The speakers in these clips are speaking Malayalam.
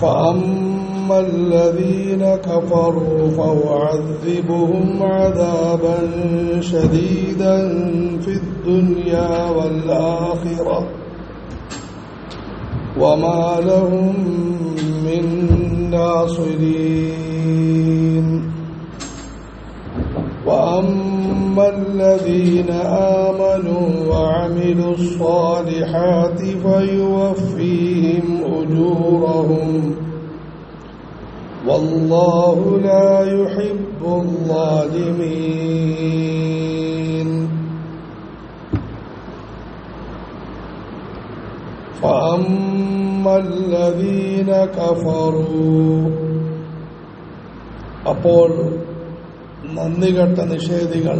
فأما الذين كفروا فأعذبهم عذابا شديدا في الدنيا والآخرة وما لهم من ناصرين وأما الذين آمنوا وعملوا الصالحات فيوفيهم أجورهم والله لا يحب الظالمين فأما الذين كفروا അപ്പോൾ നന്ദി കെട്ട നിഷേധികൾ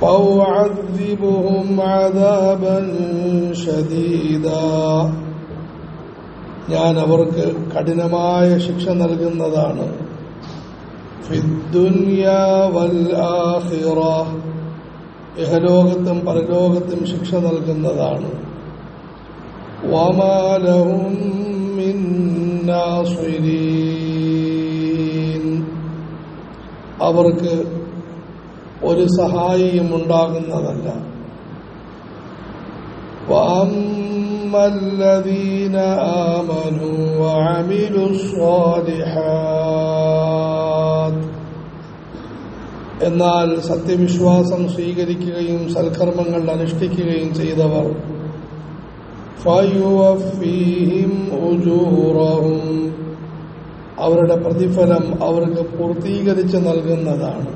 فأعذبهم عذابا شديدا ഞാൻ അവർക്ക് കഠിനമായ ശിക്ഷ നൽകുന്നതാണ് ഫിദ്ദുന്യാ വൽ ആഖിറ ഇഹലോകത്തും പരലോകത്തും ശിക്ഷ നൽകുന്നതാണ് وما لهم من ناصرين അവർക്ക് ഒരു സഹായിയും ഉണ്ടാകുന്നതല്ല وأما الذين آمنوا وعملوا الصالحات എന്നാൽ സത്യവിശ്വാസം സ്വീകരിക്കുകയും സൽക്കർമ്മങ്ങൾ അനുഷ്ഠിക്കുകയും ചെയ്തവർ ഫയുവഫീഹിം ഉജൂറഹും അവരുടെ പ്രതിഫലം അവർക്ക് പൂർത്തീകരിച്ച് നൽകുന്നതാണ്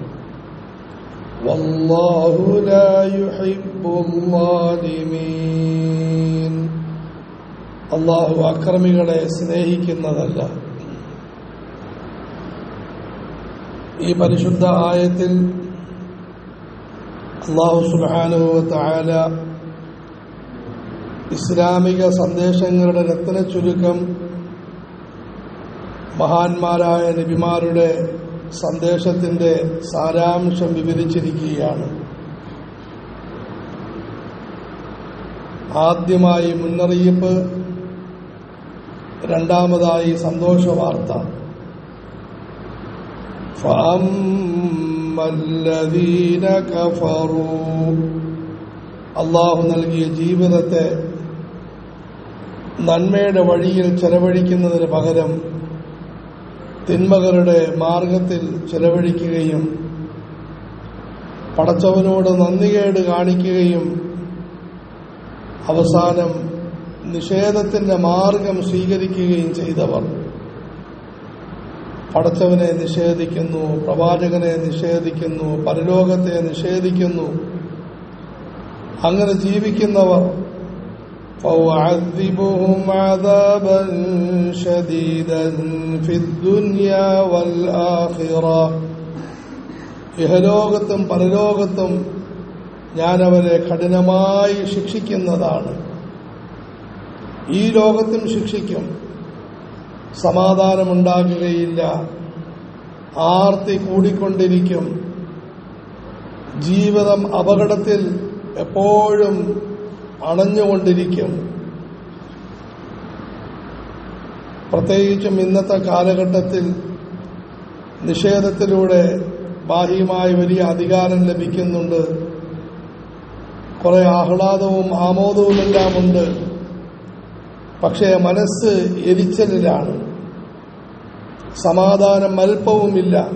വല്ലാഹു ലാ يحب الظالمين അള്ളാഹു അക്രമികളെ സ്നേഹിക്കുന്നതല്ല. ഈ പരിശുദ്ധ ആയത്തിൽ അള്ളാഹു തആല ഇസ്ലാമിക സന്ദേശങ്ങളുടെ രത്ന ചുരുക്കം മഹാന്മാരായ നബിമാരുടെ സന്ദേശത്തിന്റെ സാരാംശം വിവരിച്ചിരിക്കുകയാണ്. ആദ്യമായി മുന്നറിയിപ്പ് രണ്ടാമതായി സന്തോഷ വാർത്ത. അള്ളാഹു നൽകിയ ജീവിതത്തെ നന്മയുടെ വഴിയിൽ ചെലവഴിക്കുന്നതിന് പകരം തിന്മകളുടെ മാർഗത്തിൽ ചെലവഴിക്കുകയും പടച്ചവനോട് നന്ദികേട് കാണിക്കുകയും അവസാനം നിഷേധത്തിന്റെ മാർഗം സ്വീകരിക്കുകയും ചെയ്തവർ. പടച്ചവനെ നിഷേധിക്കുന്നു പ്രവാചകനെ നിഷേധിക്കുന്നു പരലോകത്തെ നിഷേധിക്കുന്നു. അങ്ങനെ ജീവിക്കുന്നവർ فأعذبهم عذابا شديدا في الدنيا والآخرة ഇഹലോകത്തും പരലോകത്തും ഞാൻ അവരെ കഠിനമായി ശിക്ഷിക്കുന്നതാണ് ഈ ലോകത്തും ശിക്ഷിക്കും സമാധാനമുണ്ടാകുകയില്ല ആർത്തി കൂടിക്കൊണ്ടിരിക്കും ജീവിതം അപകടത്തിൽ എപ്പോഴും അണഞ്ഞുകൊണ്ടിരിക്കും. പ്രത്യേകിച്ചും ഇന്നത്തെ കാലഘട്ടത്തിൽ നിഷേധത്തിലൂടെ ബാഹ്യമായ വലിയ അധികാരം ലഭിക്കുന്നുണ്ട്. കുറെ ആഹ്ലാദവും ആമോദവുമെല്ലാം ഉണ്ട് പക്ഷേ മനസ്സ് എരിച്ചലിലാണ്. സമാധാനം അല്പവുമില്ല.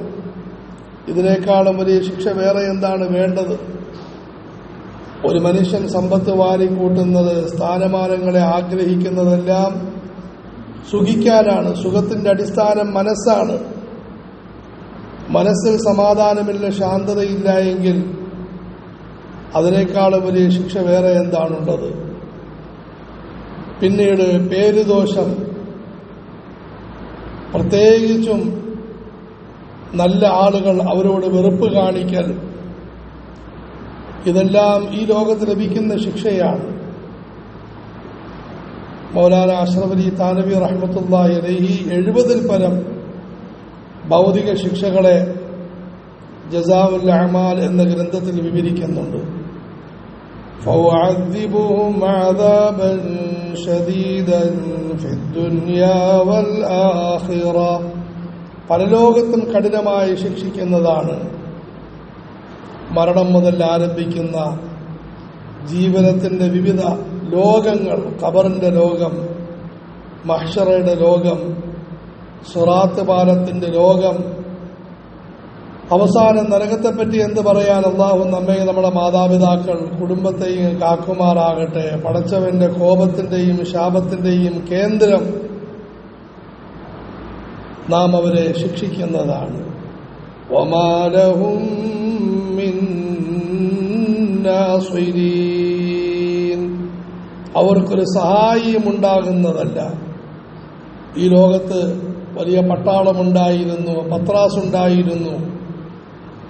ഇതിനേക്കാളും വലിയ ശിക്ഷ വേറെ എന്താണ് വേണ്ടത്? ഒരു മനുഷ്യൻ സമ്പത്ത് വാരിക്കൂട്ടുന്നത് സ്ഥാനമാനങ്ങളെ ആഗ്രഹിക്കുന്നതെല്ലാം സുഖിക്കാനാണ്. സുഖത്തിന്റെ അടിസ്ഥാനം മനസ്സാണ്. മനസ്സിൽ സമാധാനമില്ല ശാന്തതയില്ല എങ്കിൽ അതിനേക്കാളും വലിയ ശിക്ഷ വേറെ എന്താണുള്ളത്? പിന്നീട് പേരുദോഷം. പ്രത്യേകിച്ചും നല്ല ആളുകൾ അവരോട് വെറുപ്പ് കാണിക്കൽ. ഇതെല്ലാം ഈ ലോകത്ത് ലഭിക്കുന്ന ശിക്ഷയാണ് മൗലാന അഷ്റഫ് അലി താനവി റഹ്മത്തുല്ലാഹി അലൈഹി എഴുപതിൽ പരം ഭൗതിക ശിക്ഷകളെ ജസാവുൽ അഹ്മാൽ എന്ന ഗ്രന്ഥത്തിൽ വിവരിക്കുന്നുണ്ട് فأعذبهم عذابا شديدا في الدنيا والآخرة പരലോകത്തും കഠിനമായി ശിക്ഷിക്കുന്നതാണ് മരണം മുതൽ ആരംഭിക്കുന്ന ജീവനത്തിന്റെ വിവിധ ലോകങ്ങൾ കബറിന്റെ ലോകം മഹ്ഷറയുടെ ലോകം സുറാത്ത് പാലത്തിന്റെ ലോകം അവസാന നരകത്തെപ്പറ്റി എന്ത് പറയാൻ അള്ളാഹു നമ്മെ നമ്മുടെ മാതാപിതാക്കൾ കുടുംബത്തെയും കാക്കുമാറാകട്ടെ പടച്ചവന്റെ കോപത്തിന്റെയും ശാപത്തിന്റെയും കേന്ദ്രം നാം അവരെ ശിക്ഷിക്കുന്നതാണ് നാസിരീൻ. അവർക്കൊരു സഹായിയും ഉണ്ടാകുന്നതല്ല ഈ ലോകത്ത് വലിയ പട്ടാളമുണ്ടായിരുന്നു പത്രാസ് ഉണ്ടായിരുന്നു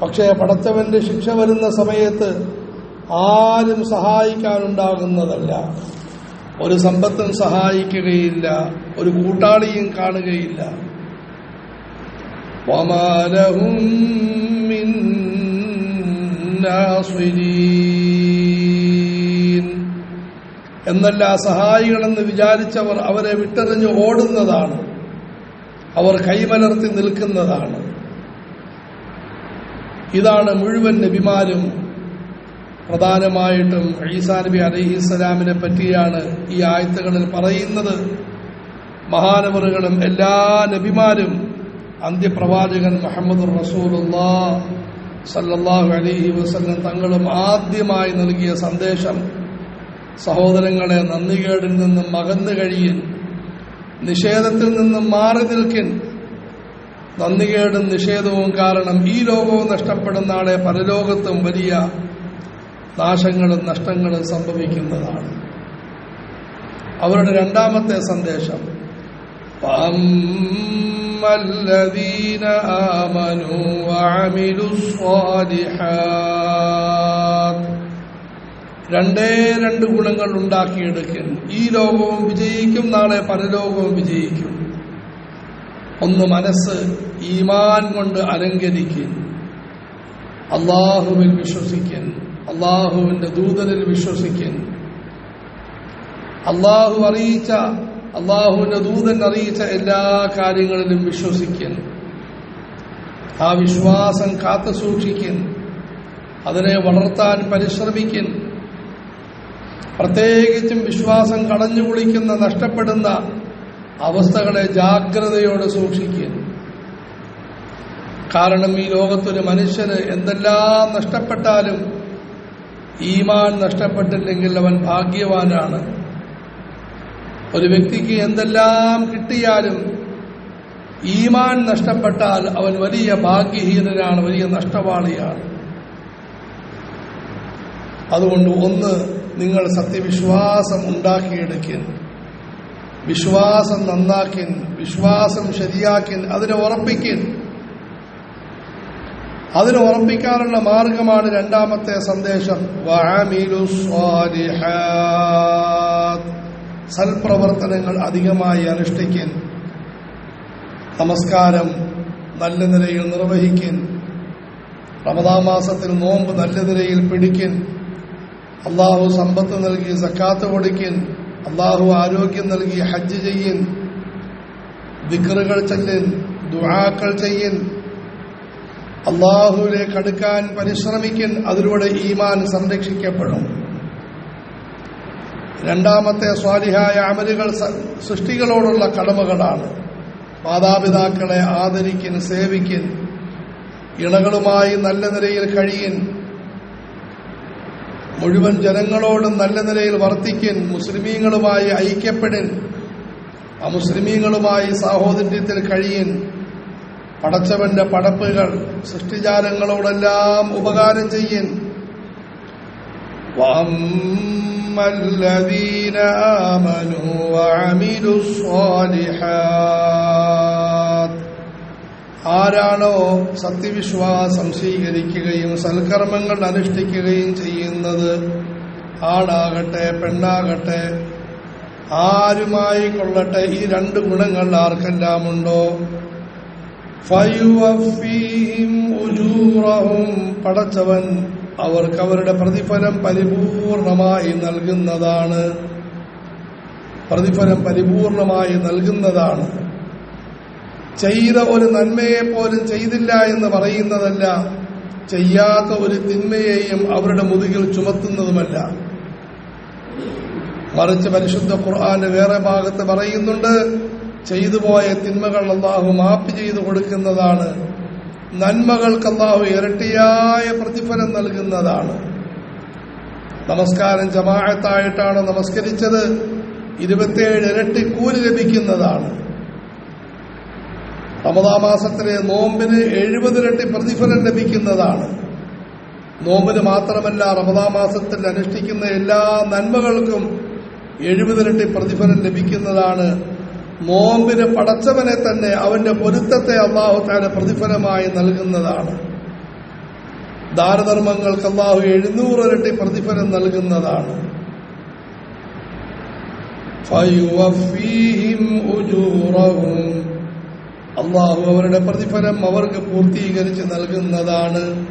പക്ഷേ പടച്ചവന്റെ ശിക്ഷ വരുന്ന സമയത്ത് ആരും സഹായിക്കാനുണ്ടാകുന്നതല്ല. ഒരു സമ്പത്തും സഹായിക്കുകയില്ല ഒരു കൂട്ടാളിയും കാണുകയില്ല. വമാലഹും എന്നല്ല സഹായികളെന്ന് വിചാരിച്ചവർ അവരെ വിട്ടെറിഞ്ഞ് ഓടുന്നതാണ്. അവർ കൈമലർത്തി നിൽക്കുന്നതാണ്. ഇതാണ് മുഴുവൻ നബിമാരും പ്രധാനമായിട്ടും ഈസാ നബി അലൈഹിസ്സലാമിനെ പറ്റിയാണ് ഈ ആയത്തുകളിൽ പറയുന്നത്. മഹാനവറുകളും എല്ലാ നബിമാരും അന്ത്യപ്രവാചകൻ മുഹമ്മദ് റസൂലുല്ലാ സല്ലല്ലാഹു അലൈഹി വസല്ലം തങ്ങളും ആദ്യമായി നൽകിയ സന്ദേശം സഹോദരങ്ങളെ നന്ദികേടിൽ നിന്നും മകന്നു കഴിയൻ നിഷേധത്തിൽ നിന്നും മാറി നിൽക്കിൻ. നന്ദികേടും നിഷേധവും കാരണം ഈ ലോകവും നഷ്ടപ്പെടുന്ന ആളെ പരലോകത്തും വലിയ നാശങ്ങളും നഷ്ടങ്ങളും സംഭവിക്കുന്നതാണ്. അവരുടെ രണ്ടാമത്തെ സന്ദേശം فأما الذين آمنوا وعملوا الصالحات രണ്ടേ രണ്ട് ഗുണങ്ങൾ ഉണ്ടാക്കിയെടുക്കും ഈ ലോകവും വിജയിക്കും നാളെ പരലോകവും വിജയിക്കും ഒന്ന് മനസ്സ് ഈമാൻ കൊണ്ട് അലങ്കരിക്കും അള്ളാഹുവിൽ വിശ്വസിക്കൻ അള്ളാഹുവിന്റെ ദൂതനിൽ വിശ്വസിക്കൻ അള്ളാഹു അറിയിച്ച അള്ളാഹുവിന്റെ ദൂതൻ അറിയിച്ച എല്ലാ കാര്യങ്ങളിലും വിശ്വസിക്കൻ ആ വിശ്വാസം കാത്തു സൂക്ഷിക്കൻ അതിനെ വളർത്താൻ പരിശ്രമിക്കൻ പ്രത്യേകിച്ചും വിശ്വാസം കളഞ്ഞു കുളിക്കുന്ന നഷ്ടപ്പെടുന്ന അവസ്ഥകളെ ജാഗ്രതയോടെ സൂക്ഷിക്കുക കാരണം ഈ ലോകത്തൊരു മനുഷ്യന് എന്തെല്ലാം നഷ്ടപ്പെട്ടാലും ഈമാൻ നഷ്ടപ്പെട്ടില്ലെങ്കിൽ അവൻ ഭാഗ്യവാനാണ്. ഒരു വ്യക്തിക്ക് എന്തെല്ലാം കിട്ടിയാലും ഈമാൻ നഷ്ടപ്പെട്ടാൽ അവൻ വലിയ ഭാഗ്യഹീനനാണ് വലിയ നഷ്ടവാളിയാണ് അതുകൊണ്ട് ഒന്ന് നിങ്ങൾ സത്യവിശ്വാസം ഉണ്ടാക്കിയെടുക്കിൻ വിശ്വാസം നന്നാക്കിൻ വിശ്വാസം ശരിയാക്കിൻ അതിനെ ഉറപ്പിക്കിൻ. അതിനെ ഉറപ്പിക്കാനുള്ള മാർഗമാണ് രണ്ടാമത്തെ സന്ദേശം. വഅമിലു സ്വാലിഹാത്ത്. സൽപ്രവർത്തനങ്ങൾ അധികമായി അനുഷ്ഠിക്കൻ നമസ്കാരം നല്ല നിലയിൽ നിർവഹിക്കൻ റമദാ മാസത്തിൽ നോമ്പ് നല്ല നിലയിൽ പിടിക്കൻ അള്ളാഹു സമ്പത്ത് നൽകി സക്കാത്ത് കൊടുക്കൻ അള്ളാഹു ആരോഗ്യം നൽകി ഹജ്ജ് ചെയ്യൻ ദിക്കറുകൾ ചെല്ലൻ ദുആക്കൾ ചെയ്യൻ അള്ളാഹുവിലേക്ക് അടുക്കാൻ പരിശ്രമിക്കൻ അതിലൂടെ ഈമാൻ സംരക്ഷിക്കപ്പെടും. രണ്ടാമത്തെ സ്വാലിഹായ അമലുകൾ സൃഷ്ടികളോടുള്ള കടമകളാണ്. മാതാപിതാക്കളെ ആദരിക്കിൻ സേവിക്കിൻ ഇണകളുമായി നല്ല നിലയിൽ കഴിയിൻ മുഴുവൻ ജനങ്ങളോടും നല്ല നിലയിൽ വർത്തിക്കിൻ മുസ്ലിമീങ്ങളുമായി ഐക്യപ്പെടിൻ അമുസ്ലിമീങ്ങളുമായി സാഹോദര്യത്തിൽ കഴിയിൻ പടച്ചവന്റെ പടപ്പുകൾ സൃഷ്ടിജാലങ്ങളോടെല്ലാം ഉപകാരം ചെയ്യിൻ. وأما الذين آمنوا وعملوا الصالحات ആരാണോ സത്യവിശ്വാസം സ്വീകരിക്കുകയും സൽക്കർമ്മങ്ങൾ അനുഷ്ഠിക്കുകയും ചെയ്യുന്നത് ആണാകട്ടെ പെണ്ണാകട്ടെ ആരുമായി കൊള്ളട്ടെ ഈ രണ്ട് ഗുണങ്ങൾ ആർക്കെല്ലാമുണ്ടോ ഫയുവഫീഹിം ഉജൂറഹും പടച്ചവൻ അവർക്ക് അവരുടെ പ്രതിഫലം പരിപൂർണമായി നൽകുന്നതാണ്. പ്രതിഫലം പരിപൂർണമായി നൽകുന്നതാണ്. ചെയ്ത ഒരു നന്മയെ പോലും ചെയ്തില്ല എന്ന് പറയുന്നതല്ല ചെയ്യാത്ത ഒരു തിന്മയെയും അവരുടെ മുതുകിൽ ചുമത്തുന്നതുമല്ല. മറിച്ച് പരിശുദ്ധ ഖുർആാന്റെ വേറെ ഭാഗത്ത് പറയുന്നുണ്ട് ചെയ്തു പോയ തിന്മകൾ അള്ളാഹു മാപ്പ് ചെയ്തു കൊടുക്കുന്നതാണ്. നന്മകൾക്ക് അള്ളാഹു ഇരട്ടിയായ പ്രതിഫലം നൽകുന്നതാണ്. നമസ്കാരം ജമാഅത്തായിട്ടാണ് നമസ്കരിച്ചത്. ഇരുപത്തിയേഴ് ഇരട്ടി കൂലി ലഭിക്കുന്നതാണ്. റമദാ മാസത്തിലെ നോമ്പിന് എഴുപതിരട്ടി പ്രതിഫലം ലഭിക്കുന്നതാണ്. നോമ്പിന് മാത്രമല്ല റമദാ മാസത്തിൽ അനുഷ്ഠിക്കുന്ന എല്ലാ നന്മകൾക്കും എഴുപതിരട്ടി പ്രതിഫലം ലഭിക്കുന്നതാണ്. നോമ്പിന് പടച്ചവനെ തന്നെ അവന്റെ പൊരുത്തത്തെ അള്ളാഹു താല പ്രതിഫലമായി നൽകുന്നതാണ്. ദാനധർമ്മങ്ങൾക്ക് അള്ളാഹു എഴുന്നൂറിരട്ടി പ്രതിഫലം നൽകുന്നതാണ്. അള്ളാഹു അവരുടെ പ്രതിഫലം അവർക്ക് പൂർത്തീകരിച്ച് നൽകുന്നതാണ്.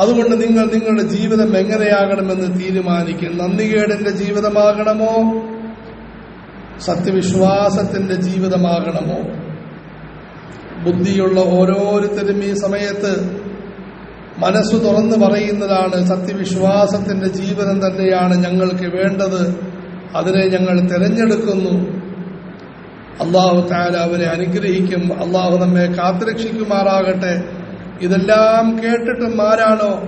അതുകൊണ്ട് നിങ്ങൾ നിങ്ങളുടെ ജീവിതം എങ്ങനെയാകണമെന്ന് തീരുമാനിക്കും. നന്ദികേടിന്റെ ജീവിതമാകണമോ? സത്യവിശ്വാസത്തിന്റെ ജീവിതമാകണമോ? ബുദ്ധിയുള്ള ഓരോരുത്തരും ഈ സമയത്ത് മനസ്സു തുറന്നു പറയുന്നതാണ് സത്യവിശ്വാസത്തിന്റെ ജീവിതം തന്നെയാണ് ഞങ്ങൾക്ക് വേണ്ടത്. അതിനെ ഞങ്ങൾ തിരഞ്ഞെടുക്കുന്നു. അള്ളാഹു താല അവരെ അനുഗ്രഹിക്കും. അള്ളാഹു നമ്മെ കാത്തുരക്ഷിക്കുമാറാകട്ടെ. ഇതെല്ലാം കേട്ടിട്ടും ആരാണോ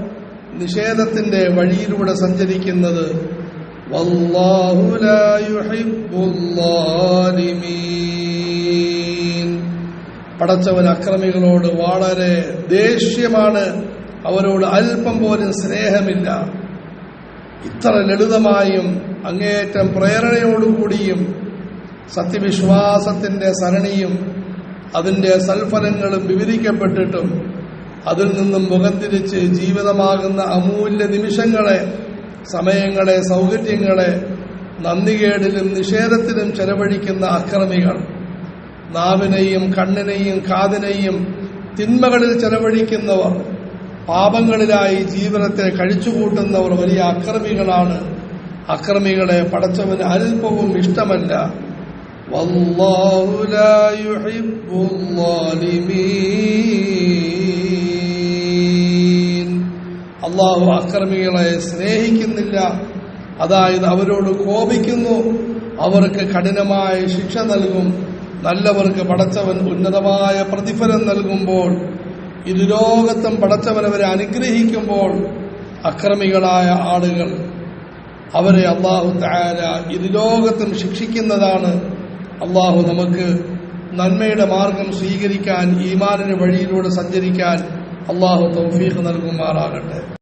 നിഷേധത്തിന്റെ വഴിയിലൂടെ സഞ്ചരിക്കുന്നത്? വല്ലാഹു لا يحب الظالمين പടച്ചവൻ അക്രമികളോട് വളരെ ദേഷ്യമാണ്. അവരോട് അല്പം പോലും സ്നേഹമില്ല. ഇത്ര ലളിതമായും അങ്ങേയറ്റം പ്രേരണയോടുകൂടിയും സത്യവിശ്വാസത്തിന്റെ സരണിയും അതിന്റെ സൽഫലങ്ങളും വിവരിക്കപ്പെട്ടിട്ടും അതിൽ നിന്നും മുഖം തിരിച്ച് ജീവിതമാകുന്ന അമൂല്യ നിമിഷങ്ങളെ സമയങ്ങളെ സൗകര്യങ്ങളെ നന്ദികേടിലും നിഷേധത്തിലും ചെലവഴിക്കുന്ന അക്രമികൾ. നാവിനെയും കണ്ണിനെയും കാതിനെയും തിന്മകളിൽ ചെലവഴിക്കുന്നവർ പാപങ്ങളിലായി ജീവിതത്തെ കഴിച്ചുകൂട്ടുന്നവർ വലിയ അക്രമികളാണ്. അക്രമികളെ പടച്ചവന് അല്പവും ഇഷ്ടമല്ല. വല്ലാഹു ലാ യുഹിബ്ബുൽ ളാലിമീൻ. അള്ളാഹു അക്രമികളെ സ്നേഹിക്കുന്നില്ല. അതായത് അവരോട് കോപിക്കുന്നു. അവർക്ക് കഠിനമായ ശിക്ഷ നൽകും. നല്ലവർക്ക് പടച്ചവൻ ഉന്നതമായ പ്രതിഫലം നൽകുമ്പോൾ ഇരുലോകത്തും പടച്ചവൻ അവരെ അനുഗ്രഹിക്കുമ്പോൾ അക്രമികളായ ആളുകൾ അവരെ അള്ളാഹു താര ഇരുലോകത്തും ശിക്ഷിക്കുന്നതാണ്. അള്ളാഹു നമുക്ക് നന്മയുടെ മാർഗം സ്വീകരിക്കാൻ ഈമാനിന് വഴിയിലൂടെ സഞ്ചരിക്കാൻ അള്ളാഹു തൗഫീഖ് നൽകുമാറാകട്ടെ.